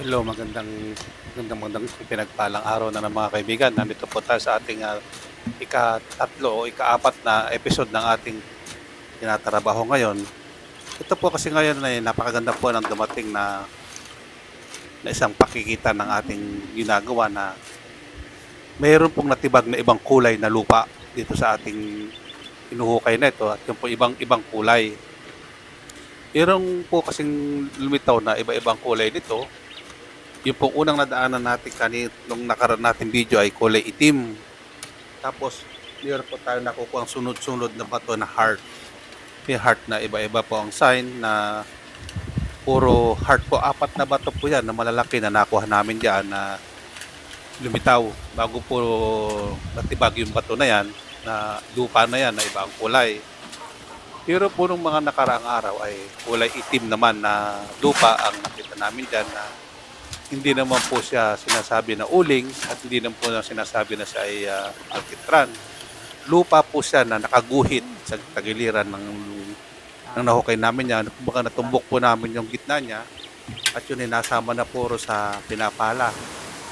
Hello, magandang magandang magandang pinagpalang araw na ng mga kaibigan. Nandito po tayo sa ating uh, ika-tatlo o ika-apat na episode ng ating tinatrabaho ngayon. Ito po kasi ngayon ay napakaganda po ng dumating na na isang pakikita ng ating ginagawa na mayroon pong natibag na ibang kulay na lupa dito sa ating inuhukay na ito at yung po ibang ibang kulay. Mayroon po kasing lumitaw na iba-ibang kulay nito yung pong unang nadaanan natin kanina nung nakaraan natin video ay kulay itim. Tapos, meron po tayo nakukuha ang sunod-sunod na bato na heart. May heart na iba-iba po ang sign na puro heart po. Apat na bato po yan na malalaki na nakuha namin diyan na lumitaw. Bago po natibag yung bato na yan, na lupa na yan na iba ang kulay. Pero po nung mga nakaraang araw ay kulay itim naman na lupa ang nakita namin dyan na hindi naman po siya sinasabi na uling at hindi naman po na sinasabi na siya ay uh, alkitran. Lupa po siya na nakaguhit sa tagiliran ng, ng nahukay namin niya. Kumbaga natumbok po namin yung gitna niya at yun ay nasama na puro sa pinapala.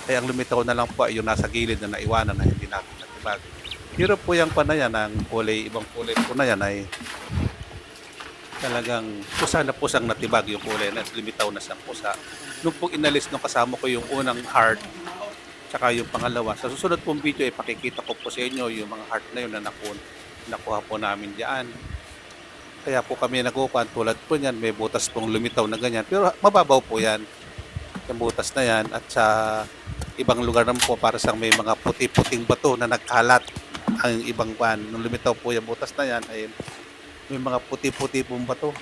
Kaya ang lumitaw na lang po ay yung nasa gilid na naiwanan na hindi natin natibag. Pero po yung panayan ng kulay, ibang kulay po na yan ay talagang pusa na pusang natibag yung kulay na lumitaw na siyang pusa. Nung pong inalis nung kasama ko yung unang heart tsaka yung pangalawa. Sa susunod pong video ay pakikita ko po sa inyo yung mga heart na yun na nakuha, nakuha po namin diyan. Kaya po kami nagupan tulad po niyan may butas pong lumitaw na ganyan pero mababaw po yan yung butas na yan at sa ibang lugar naman po para sa may mga puti-puting bato na nagkalat ang ibang pan. Nung lumitaw po yung butas na yan ay may mga puti-puti pong bato.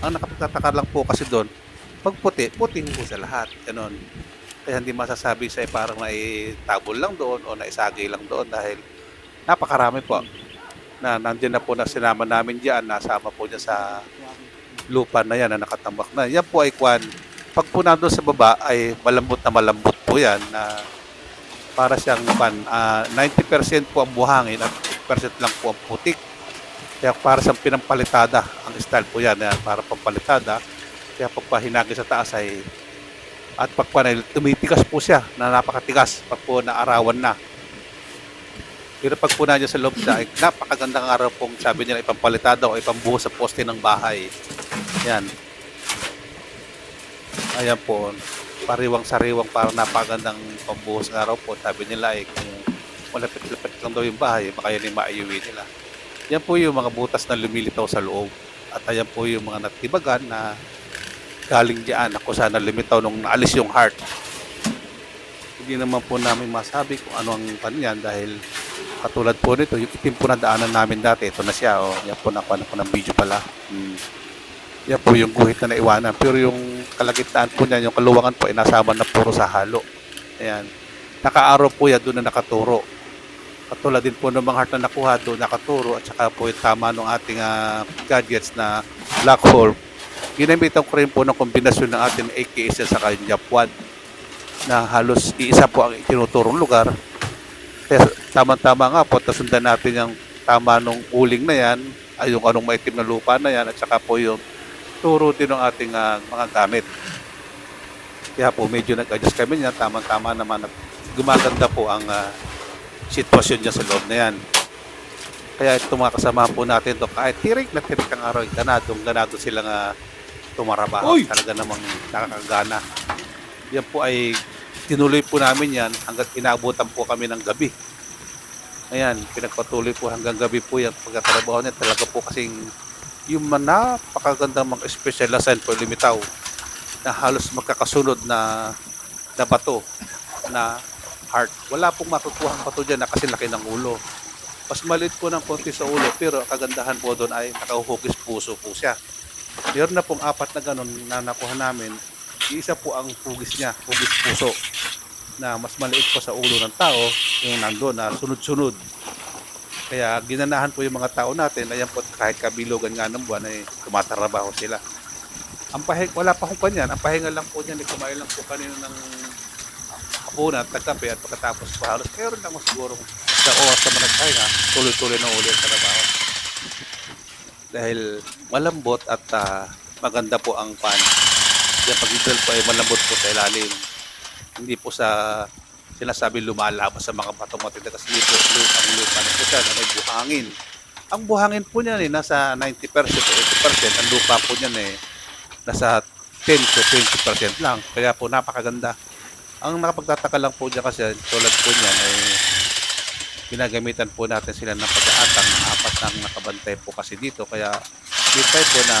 Ang nakapagtataka lang po kasi doon, pag puti, puti po sa lahat. Ganon. Kaya hindi masasabi sa parang naitabol lang doon o naisagay lang doon dahil napakarami po na nandiyan na po na sinama namin diyan, nasama po niya sa lupa na yan na nakatambak na. Yan po ay kwan. Pag po nandun sa baba ay malambot na malambot po yan na para siyang kwan, ah, 90% po ang buhangin at 10% lang po ang putik. Kaya para sa pinampalitada, ang style po yan, yan para pampalitada. Kaya pag pahinagi sa taas ay at pag panay, tumitigas po siya na napakatigas pag po naarawan na. Pero pag po sa loob siya, ay napakagandang araw pong sabi nila ipampalitada o ipambuhos sa poste ng bahay. Yan. Ayan po, pariwang-sariwang para napakagandang pambuhos ng araw po. Sabi nila ay kung malapit-lapit lang daw yung bahay, baka yun yung maiuwi nila. Yan po yung mga butas na lumilitaw sa loob. At ayan po yung mga natibagan na galing diyan ako sana lumitaw nung naalis yung heart. Hindi naman po namin masabi kung ano ang kanyan dahil katulad po nito, yung itim po na daanan namin dati, ito na siya. Oh. Yan po nakuha na po ng video pala. Hmm. Yan po yung guhit na naiwanan. Pero yung kalagitnaan po niyan, yung kaluwangan po, inasama na puro sa halo. Ayan. Nakaaraw po yan doon na nakaturo. Katulad din po ng mga heart na nakuha doon, nakaturo. At saka po yung tama ng ating ah, gadgets na black hole. Ginamitan ko rin po ng kombinasyon ng ating AKS sa kanya Japuan na halos iisa po ang tinuturong lugar. Kaya tama-tama nga po, tasundan natin yung tama nung uling na yan, ay yung anong maitim na lupa na yan, at saka po yung turo din ng ating ah, mga gamit. Kaya po medyo nag-adjust kami niyan, tama-tama naman at gumaganda po ang ah, sitwasyon niya sa loob na yan. Kaya ito mga kasama po natin to kahit tirik na tirik ang araw, ganadong ganado silang uh, tumarabaho. Uy! Talaga namang nakakagana. Yan po ay tinuloy po namin yan hanggat inaabutan po kami ng gabi. Ayan, pinagpatuloy po hanggang gabi po yan pagkatrabaho niya. Talaga po kasing yung napakagandang mga special assign po limitaw na halos magkakasunod na na bato na heart. Wala pong matutuhang bato dyan na kasi laki ng ulo. Mas maliit po ng konti sa ulo pero kagandahan po doon ay nakahugis puso po siya. Meron na pong apat na ganun na nakuha namin. Isa po ang hugis niya, hugis puso na mas maliit pa sa ulo ng tao yung nandoon na sunod-sunod. Kaya ginanahan po yung mga tao natin, ayan po kahit kabilugan nga ng buwan ay tumatrabaho sila. Ang pahing, wala pa kung kanyan, ang pahinga lang po niyan, kumain lang po kanino ng hapunan, tagkape at pagkatapos po halos, meron lang siguro sa oras naman nagpahinga, tuloy-tuloy na uli ang trabaho. Dahil malambot at ah, maganda po ang pan. Kaya pag drill po ay malambot po sa ilalim. Hindi po sa sinasabi lumalabas sa mga batong matindi kasi hindi po lu- ang lupa na po siya na may buhangin. Ang buhangin po niyan eh, nasa 90% o 80%. Ang lupa po niyan eh, nasa 10 to 20% lang. Kaya po napakaganda. Ang nakapagtataka lang po dyan kasi tulad po niyan ay ginagamitan po natin sila ng pag-aatang ng apat na nakabantay po kasi dito. Kaya time po na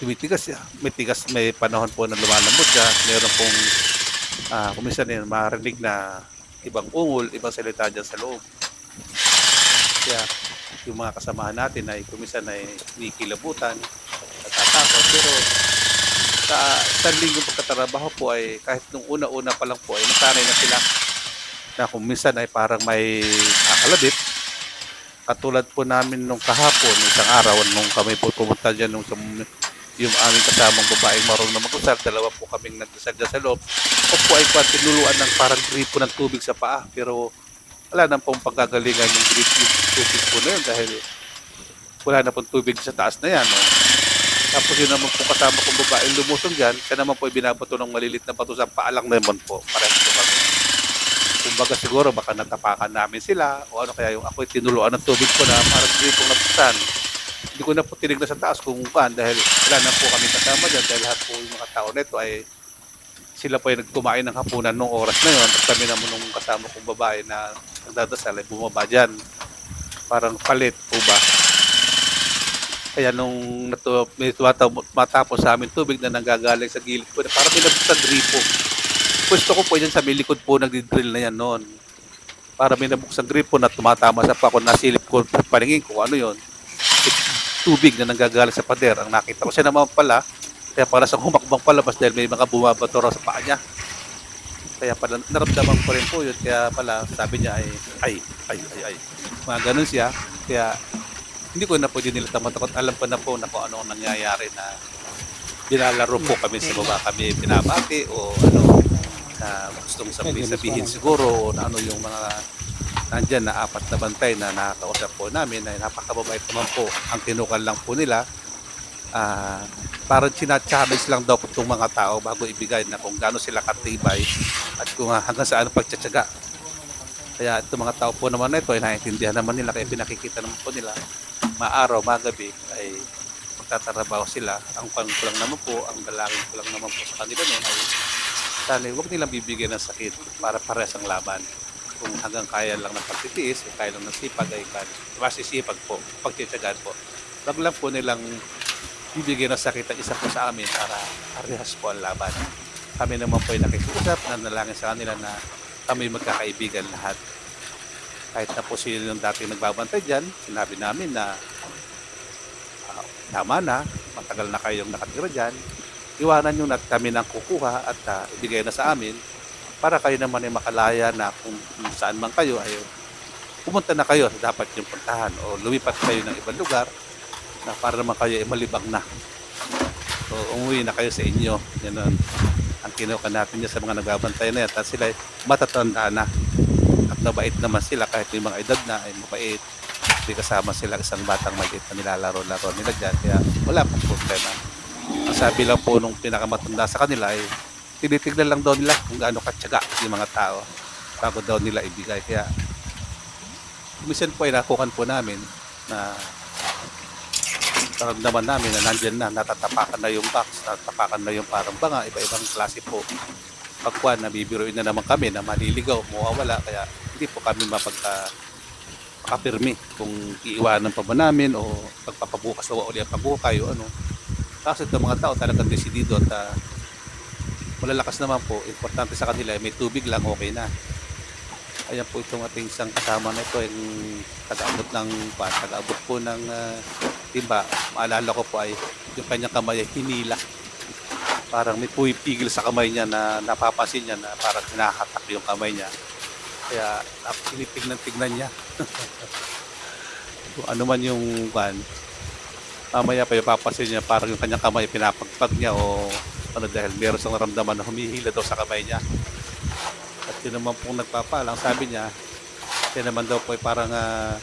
tumitigas siya. May tigas, may panahon po na lumalambot siya. Meron pong ah kuminsan din marinig na ibang ungol, ibang salita dyan sa loob. Kaya yung mga kasamahan natin ay kuminsan ay nikilabutan, natatakot. Pero sa isang linggong pagkatrabaho po ay kahit nung una-una pa lang po ay nasanay na sila na kung minsan ay parang may kakalabit. Katulad po namin nung kahapon, isang araw, nung kami po pumunta dyan nung sa yung aming kasamang babaeng marunong na mag-usal, dalawa po kaming nagdasal dyan sa loob. O po ay kwan, tinuluan ng parang gripo ng tubig sa paa. Pero wala na pong pagkagalingan yung grip yung tubig po na yun dahil wala na pong tubig sa taas na yan. No? Tapos yun naman po kasama kong babaeng lumusong dyan, siya naman po ay binabato ng malilit na bato sa paalang naman po. Parang po kami. Kumbaga siguro baka natapakan namin sila o ano kaya yung ako'y tinuluan ng tubig ko na parang gripong nabutan. Hindi ko na po tinignan sa taas kung kan dahil wala na po kami kasama dyan dahil lahat po yung mga tao nito ay sila po ay nagkumain ng hapunan nung oras na yon at kami naman nung kasama kong babae na nagdadasal ay bumaba dyan. Parang palit po ba? Kaya nung natu- matapos sa amin tubig na nanggagaling sa gilid ko, parang may nabuksan gripo. Pwesto ko po dyan sa may po nagdi-drill na yan noon. Para may nabuksan gripo na tumatama sa pako, nasilip ko paningin ko ano yon tubig na nanggagaling sa pader ang nakita ko. Siya naman pala, kaya para sa humakbang palabas dahil may mga bumabato raw sa paa niya. Kaya pala naramdaman ko rin po yun. Kaya pala sabi niya ay, ay, ay, ay, ay. Mga ganun siya. Kaya hindi ko na pwede nila tamatakot. Alam ko na po na kung ano ang nangyayari na nilalaro po kami sa baba kami pinabati o ano na gustong sabihin, sabihin siguro o na ano yung mga nandyan na apat na bantay na nakakausap po namin ay napakababait naman po ang tinukal lang po nila. Ah parang sinachallenge lang daw po itong mga tao bago ibigay na kung gaano sila katibay at kung hanggang saan pagtsatsaga. Kaya itong mga tao po naman na ito ay naiintindihan naman nila kaya pinakikita naman po nila maaraw, magabi ay magtatrabaho sila. Ang pang ko lang naman po ang dalangin ko lang naman po sa kanila noon ay sana huwag nilang bibigyan ng sakit para parehas ang laban kung hanggang kaya lang ng pagtitiis, kung kaya lang ng sipag ay kan, masisipag po, pagtitsagaan po. Wag lang po nilang bibigyan ng sakit ang isa po sa amin para parehas po ang laban. Kami naman po ay nakikiusap, nanalangin sa kanila na kami magkakaibigan lahat. Kahit na po sila yung dati nagbabantay dyan, sinabi namin na ah, tama na, matagal na kayong nakatira dyan, iwanan nyo na kami nang kukuha at ah, ibigay na sa amin para kayo naman ay makalaya na kung, saan man kayo ay pumunta na kayo sa dapat yung puntahan o lumipat kayo ng ibang lugar na para naman kayo ay malibang na. So, umuwi na kayo sa inyo. Yan ang, ang kinuha natin niya sa mga nagbabantay na yan. At sila ay matatanda na. At mabait naman sila kahit may mga edad na ay mabait. Hindi kasama sila isang batang maliit na nilalaro-laro nila dyan. Kaya wala pong problema. Ang sabi lang po nung pinakamatanda sa kanila ay tinitignan lang daw nila kung gaano katyaga yung mga tao bago daw nila ibigay. Kaya minsan po ay nakukan po namin na naramdaman namin na nandyan na, natatapakan na yung box, natatapakan na yung parang banga, iba-ibang klase po. Pagkuhan, nabibiruin na naman kami na maliligaw, mawawala, kaya hindi po kami mapagka makapirmi kung iiwanan pa ba namin o pagpapabukas na uli ang pagbuhay o ano. Kasi itong mga tao talagang desidido at ah, malalakas naman po, importante sa kanila, may tubig lang, okay na. Ayan po itong ating isang kasama na ito, yung taga-abot ng, taga-abot po ng uh, timba. Maalala ko po ay yung kanyang kamay ay hinila. Parang may pumipigil sa kamay niya na napapansin niya na parang hinahatak yung kamay niya. Kaya tinitignan-tignan niya. Kung ano man yung kan, mamaya pa yung papansin niya parang yung kanyang kamay pinapagpag niya o ano dahil meron siyang naramdaman na humihila daw sa kamay niya. At yun naman pong nagpapalang, sabi niya, Kaya naman daw po ay parang ah,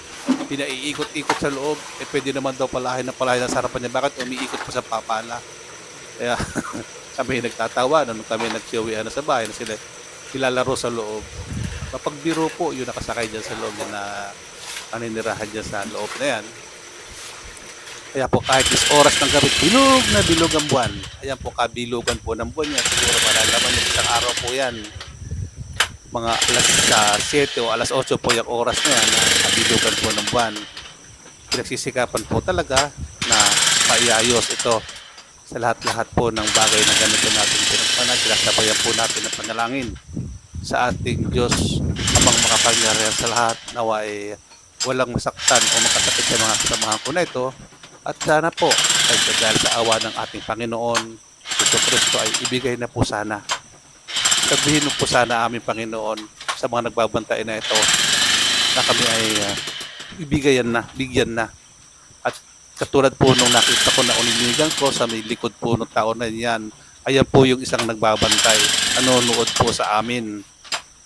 pinaiikot-ikot sa loob. Eh pwede naman daw palahin na palahin sa harapan niya. Bakit umiikot pa sa papala? Kaya kami nagtatawa nung kami nagsiuwi na sa bahay na sila kilalaro sa loob. Kapag biro po, yung nakasakay dyan sa loob na aninirahan dyan sa loob na yan. Kaya po kahit is oras ng gabi, bilog na bilog ang buwan. Ayan po, kabilugan po ng buwan yan. Siguro malalaman yung isang araw po yan. Mga alas ah, 7 o alas 8 po yung oras na yan na kabilugan po ng buwan. Pinagsisikapan po talaga na maiayos ito sa lahat-lahat po ng bagay na ganito natin pinagpanan. Sinasabayan po natin ang panalangin sa ating Diyos amang makapangyarihan sa lahat nawa ay walang masaktan o makasakit sa mga kasamahan ko na ito at sana po ay dahil sa awa ng ating Panginoon Ito Kristo ay ibigay na po sana. Sabihin po sana aming Panginoon sa mga nagbabantay na ito na kami ay uh, ibigayan na, bigyan na. At katulad po nung nakita ko na uninigan ko sa may likod po ng tao na yan ayan po yung isang nagbabantay nanonood po sa amin.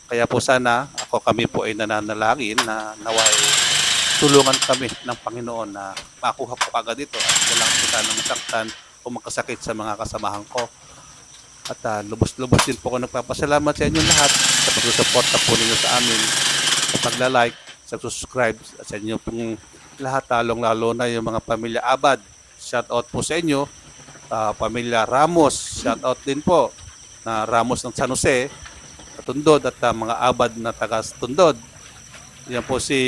Kaya po sana ako kami po ay nananalangin na naway tulungan kami ng Panginoon na makuha po agad ito at walang po sana masaktan o makasakit sa mga kasamahan ko. At ah, lubos-lubos din po ako nagpapasalamat sa inyo lahat sa pagsusuporta po ninyo sa amin, sa pagla-like, sa subscribe, at sa inyo pong lahat, talong-lalo na yung mga pamilya Abad. Shout out po sa inyo. Ah, pamilya Ramos, shout out din po na Ramos ng San Jose, Tundod at ah, mga Abad na taga Tundod. Yan po si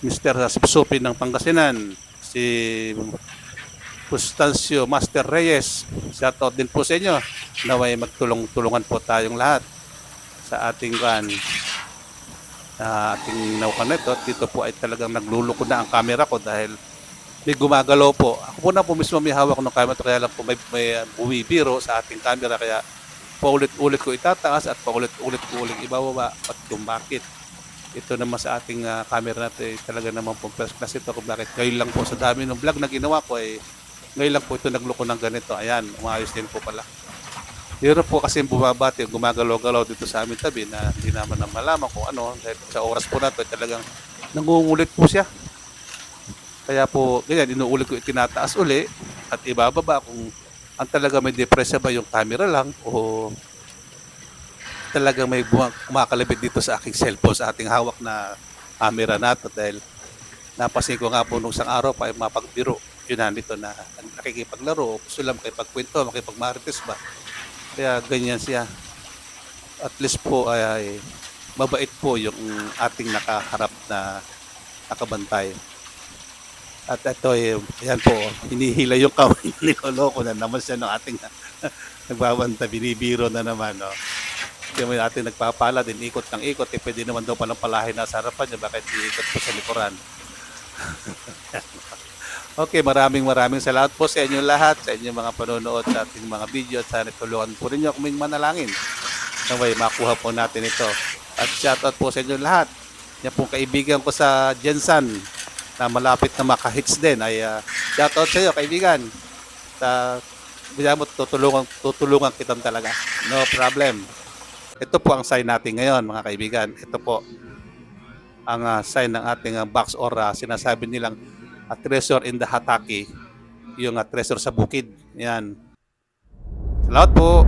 Mr. Supsupi ng Pangasinan, si Constancio Master Reyes. Shout out din po sa inyo. Naway magtulong-tulungan po tayong lahat sa ating kan sa ating naukan na ito. Dito po ay talagang nagluluko na ang camera ko dahil may gumagalaw po. Ako po na po mismo may hawak ng camera kaya lang po may, may uh, bumibiro sa ating camera kaya paulit-ulit ko itataas at paulit-ulit ko ulit ibababa at kung bakit ito naman sa ating ah, camera natin eh, talaga naman po first class ito kung bakit ngayon lang po sa dami ng vlog na ginawa ko eh ngayon lang po ito nagluko ng ganito ayan umayos din po pala Meron po kasi bumabati, gumagalaw-galaw dito sa amin tabi na hindi naman na malaman kung ano. Dahil sa oras po na to, talagang nangungulit po siya. Kaya po, ganyan, inuulit ko itinataas uli at ibababa kung ang talaga may depressa ba yung camera lang o talagang may kumakalabit dito sa aking cellphone, sa ating hawak na camera nato dahil napasin ko nga po nung isang araw pa ay mapagbiro. Yun na nito na nakikipaglaro, gusto lang makipagkwento, makipagmarites ba. Kaya ganyan siya. At least po ay, mabait po yung ating nakaharap na nakabantay. At ito yan po, hinihila yung kamay niloloko na naman siya ng ating nagbabanta, binibiro na naman. No? Kaya may ating nagpapala din, ikot ng ikot, eh, pwede naman daw palang palahin na sa harapan niya, bakit iikot po sa likuran. Okay, maraming maraming salamat po sa inyo lahat, sa inyong mga panonood sa ating mga video at sana tulungan po ninyo kaming manalangin na may makuha po natin ito. At shoutout po sa inyo lahat. Yan pong kaibigan ko sa Jensan na malapit na makahits din ay uh, shoutout sa iyo kaibigan. Sa Bisa mo tutulungan tutulungan kitam talaga. No problem. Ito po ang sign natin ngayon mga kaibigan. Ito po ang ah, sign ng ating ah, box or ah, sinasabi nilang a treasure in the Hataki, yung uh, treasure sa bukid. Yan. Salamat po.